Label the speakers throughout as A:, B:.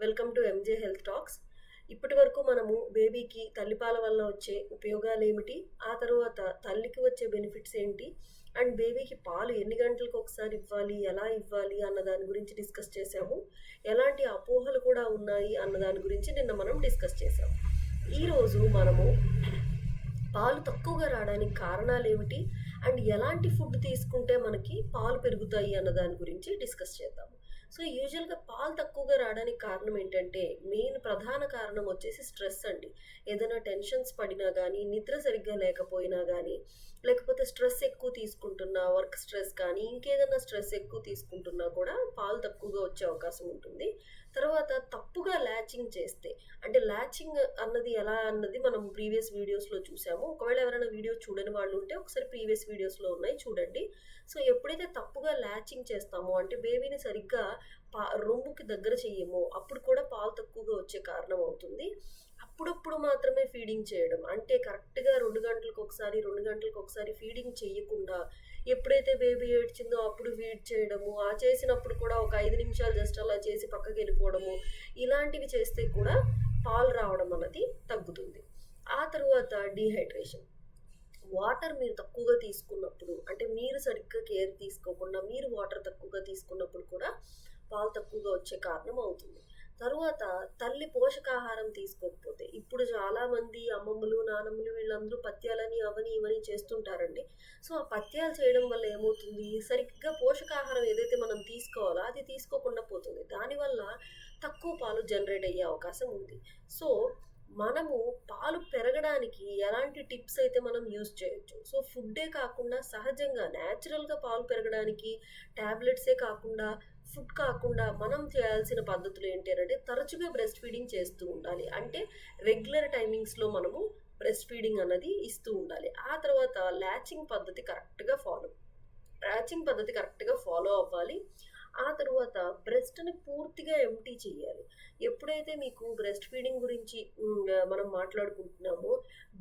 A: Welcome to MJ health talks ఇప్పటి వరకు మనము బేబీకి తల్లిపాల వల్ల వచ్చే ఉపయోగాలు ఏమిటి? ఆ తర్వాత తల్లికి వచ్చే బెనిఫిట్స్ ఏంటి? అండ్ బేబీకి పాలు ఎన్ని గంటలకు ఒకసారి ఇవ్వాలి? ఎలా ఇవ్వాలి? అన్న దాని గురించి డిస్కస్ చేసాము ఎలాంటి అపోహలు కూడా ఉన్నాయి అన్న దాని గురించి నిన్న మనం డిస్కస్ చేసాము ఈరోజు మనము పాలు తక్కువగా రావడానికి కారణాలు ఏమిటి? అండ్ ఎలాంటి ఫుడ్ తీసుకుంటే మనకి పాలు పెరుగుతాయి అన్న దాని గురించి డిస్కస్ చేద్దాము. సో యూజువల్గా పాలు తక్కువగా రావడానికి కారణం ఏంటంటే మెయిన్ ప్రధాన కారణం వచ్చేసి స్ట్రెస్ అండి. ఏదైనా టెన్షన్స్ పడినా కానీ నిద్ర సరిగ్గా లేకపోయినా కానీ లేకపోతే స్ట్రెస్ ఎక్కువ తీసుకుంటున్నా వర్క్ స్ట్రెస్ కానీ ఇంకేదైనా స్ట్రెస్ ఎక్కువ తీసుకుంటున్నా కూడా పాలు తక్కువగా వచ్చే అవకాశం ఉంటుంది. తర్వాత తప్పుగా ల్యాచింగ్ చేస్తే అంటే ల్యాచింగ్ అన్నది ఎలా అన్నది మనం ప్రీవియస్ వీడియోస్లో చూసాము. ఒకవేళ ఎవరైనా వీడియో చూడని వాళ్ళు ఉంటే ఒకసారి ప్రీవియస్ వీడియోస్లో ఉన్నాయి చూడండి. సో ఎప్పుడైతే తప్పుగా ల్యాచింగ్ చేస్తామో అంటే బేబీని సరిగ్గా పా రొమ్ముకి దగ్గర చెయ్యమో అప్పుడు కూడా పాలు తక్కువగా వచ్చే కారణం అవుతుంది. అప్పుడప్పుడు మాత్రమే ఫీడింగ్ చేయడం అంటే కరెక్ట్ ఒకసారి రెండు గంటలకు ఒకసారి ఫీడింగ్ చేయకుండా ఎప్పుడైతే బేబీ ఏడ్చిందో అప్పుడు ఫీడ్ చేయడము ఆ చేసినప్పుడు కూడా ఒక ఐదు నిమిషాలు జస్ట్ అలా చేసి పక్కకి వెళ్ళిపోవడము ఇలాంటివి చేస్తే కూడా పాలు రావడం అన్నది తగ్గుతుంది. ఆ తర్వాత డీహైడ్రేషన్ వాటర్ మీరు తక్కువగా తీసుకున్నప్పుడు అంటే మీరు సరిగ్గా కేర్ తీసుకోకుండా మీరు వాటర్ తక్కువగా తీసుకున్నప్పుడు కూడా పాలు తక్కువగా వచ్చే కారణం అవుతుంది. తరువాత తల్లి పోషకాహారం తీసుకోకపోతే ఇప్పుడు చాలామంది అమ్మమ్మలు నానమ్మలు వీళ్ళందరూ పత్యాలని అవని ఇవని చేస్తుంటారండి. సో ఆ పత్యాలు చేయడం వల్ల ఏమవుతుంది? సరిగ్గా పోషకాహారం ఏదైతే మనం తీసుకోవాలో అది తీసుకోకుండా పోతుంది. దానివల్ల తక్కువ పాలు జనరేట్ అయ్యే అవకాశం ఉంది. సో మనము పాలు పెరగడానికి ఎలాంటి టిప్స్ అయితే మనం యూజ్ చేయొచ్చు? సో ఫుడ్డే కాకుండా సహజంగా న్యాచురల్గా పాలు పెరగడానికి ట్యాబ్లెట్సే కాకుండా ఫుడ్ కాకుండా మనం చేయాల్సిన పద్ధతులు ఏంటి అంటే తరచుగా బ్రెస్ట్ ఫీడింగ్ చేస్తూ ఉండాలి. అంటే రెగ్యులర్ టైమింగ్స్లో మనము బ్రెస్ట్ ఫీడింగ్ అన్నది ఇస్తూ ఉండాలి. ఆ తర్వాత ల్యాచింగ్ పద్ధతి కరెక్ట్గా ఫాలో ల్యాచింగ్ పద్ధతి కరెక్ట్గా ఫాలో అవ్వాలి. ఆ తర్వాత బ్రెస్ట్ని పూర్తిగా ఎంటీ చేయాలి. ఎప్పుడైతే మీకు బ్రెస్ట్ ఫీడింగ్ గురించి మనం మాట్లాడుకుంటున్నామో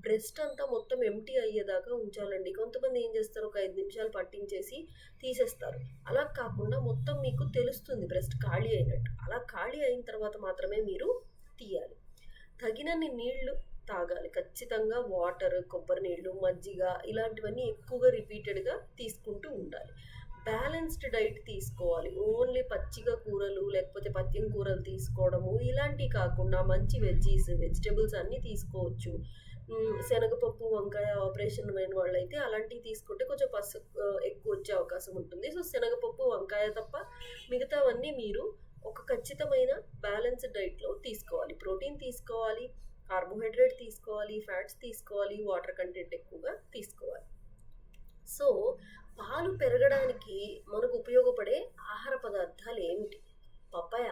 A: బ్రెస్ట్ అంతా మొత్తం ఎంటీ అయ్యేదాకా ఉంచాలండి. కొంతమంది ఏం చేస్తారు? ఒక ఐదు నిమిషాలు పట్టించేసి తీసేస్తారు. అలా కాకుండా మొత్తం మీకు తెలుస్తుంది బ్రెస్ట్ ఖాళీ అయినట్టు. అలా ఖాళీ అయిన తర్వాత మాత్రమే మీరు తీయాలి. తగినన్ని నీళ్ళు తాగాలి. ఖచ్చితంగా వాటర్ కొబ్బరి నీళ్ళు మజ్జిగ ఇలాంటివన్నీ ఎక్కువగా రిపీటెడ్గా తీసుకుంటూ ఉండాలి. బ్యాలెన్స్డ్ డైట్ తీసుకోవాలి. ఓన్లీ పచ్చిగా కూరలు లేకపోతే పత్యం కూరలు తీసుకోవడము ఇలాంటివి కాకుండా మంచి వెజ్జీస్ వెజిటేబుల్స్ అన్నీ తీసుకోవచ్చు. శనగపప్పు వంకాయ ఆపరేషన్ అయిన వాళ్ళైతే అలాంటివి తీసుకుంటే కొంచెం పసుపు ఎక్కువ వచ్చే అవకాశం ఉంటుంది. సో శనగపప్పు వంకాయ తప్ప మిగతావన్నీ మీరు ఒక ఖచ్చితమైన బ్యాలెన్స్డ్ డైట్లో తీసుకోవాలి. ప్రోటీన్ తీసుకోవాలి కార్బోహైడ్రేట్ తీసుకోవాలి ఫ్యాట్స్ తీసుకోవాలి వాటర్ కంటెంట్ ఎక్కువగా తీసుకోవాలి. సో పాలు పెరగడానికి మనకు ఉపయోగపడే ఆహార పదార్థాలు ఏమిటి? పప్పాయ.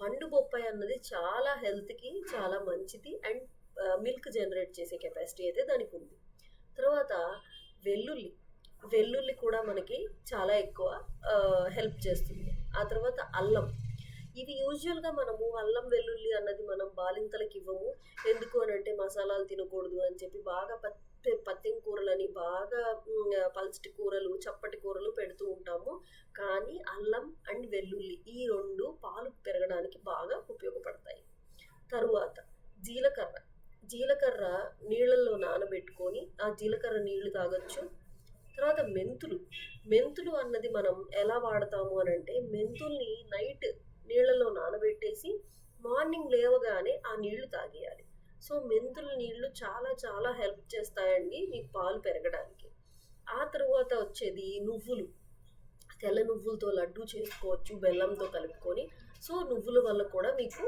A: పండు బొప్పాయి అన్నది చాలా హెల్త్కి చాలా మంచిది. అండ్ మిల్క్ జనరేట్ చేసే కెపాసిటీ అయితే దానికి ఉంది. తర్వాత వెల్లుల్లి వెల్లుల్లి కూడా మనకి చాలా ఎక్కువ హెల్ప్ చేస్తుంది. ఆ తర్వాత అల్లం. ఇవి యూజువల్గా మనము అల్లం వెల్లుల్లి అన్నది మనం బాలింతలకు ఇవ్వము. ఎందుకు అని అంటే మసాలాలు తినకూడదు అని చెప్పి బాగా పత్తి పత్తిం కూరలని బాగా పల్చటి కూరలు చప్పటి కూరలు పెడుతూ ఉంటాము. కానీ అల్లం అండ్ వెల్లుల్లి ఈ రెండు పాలు పెరగడానికి బాగా ఉపయోగపడతాయి. తరువాత జీలకర్ర. జీలకర్ర నీళ్ళల్లో నానబెట్టుకొని ఆ జీలకర్ర నీళ్ళు తాగొచ్చు. తర్వాత మెంతులు. మెంతులు అన్నది మనం ఎలా వాడతాము అని అంటే మెంతుల్ని నైట్ నీళ్ళలో నానబెట్టేసి మార్నింగ్ లేవగానే ఆ నీళ్ళు తాగేయాలి. సో మెంతుల నీళ్ళు చాలా చాలా హెల్ప్ చేస్తాయండి మీకు పాలు పెరగడానికి. ఆ తర్వాత వచ్చేది నువ్వులు. తెల్ల నువ్వులతో లడ్డు చేసుకోవచ్చు బెల్లంతో కలుపుకొని. సో నువ్వుల వల్ల కూడా మీకు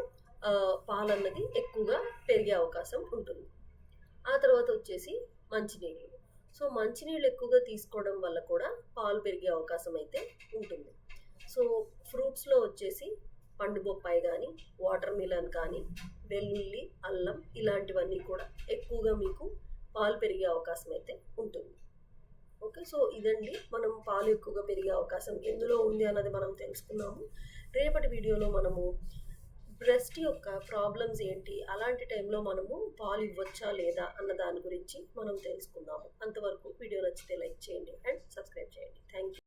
A: పాలు అన్నది ఎక్కువగా పెరిగే అవకాశం ఉంటుంది. ఆ తర్వాత వచ్చేసి మంచినీళ్ళు. సో మంచినీళ్ళు ఎక్కువగా తీసుకోవడం వల్ల కూడా పాలు పెరిగే అవకాశం అయితే ఉంటుంది. సో ఫ్రూట్స్లో వచ్చేసి పండు బొప్పాయి కానీ వాటర్ మిలన్ కానీ వెల్లుల్లి అల్లం ఇలాంటివన్నీ కూడా ఎక్కువగా మీకు పాలు పెరిగే అవకాశం అయితే ఉంటుంది. ఓకే సో ఇదండి మనం పాలు ఎక్కువగా పెరిగే అవకాశం. ఎందులో ఉంది అన్నది మనం తెలుసుకున్నాము. రేపటి వీడియోలో మనము బ్రెస్ట్ యొక్క ప్రాబ్లమ్స్ ఏంటి? అలాంటి టైంలో మనము పాలు ఇవ్వచ్చా లేదా అన్న దాని గురించి మనం తెలుసుకుందాము. అంతవరకు వీడియో నచ్చితే లైక్ చేయండి అండ్ సబ్స్క్రైబ్ చేయండి. Thank you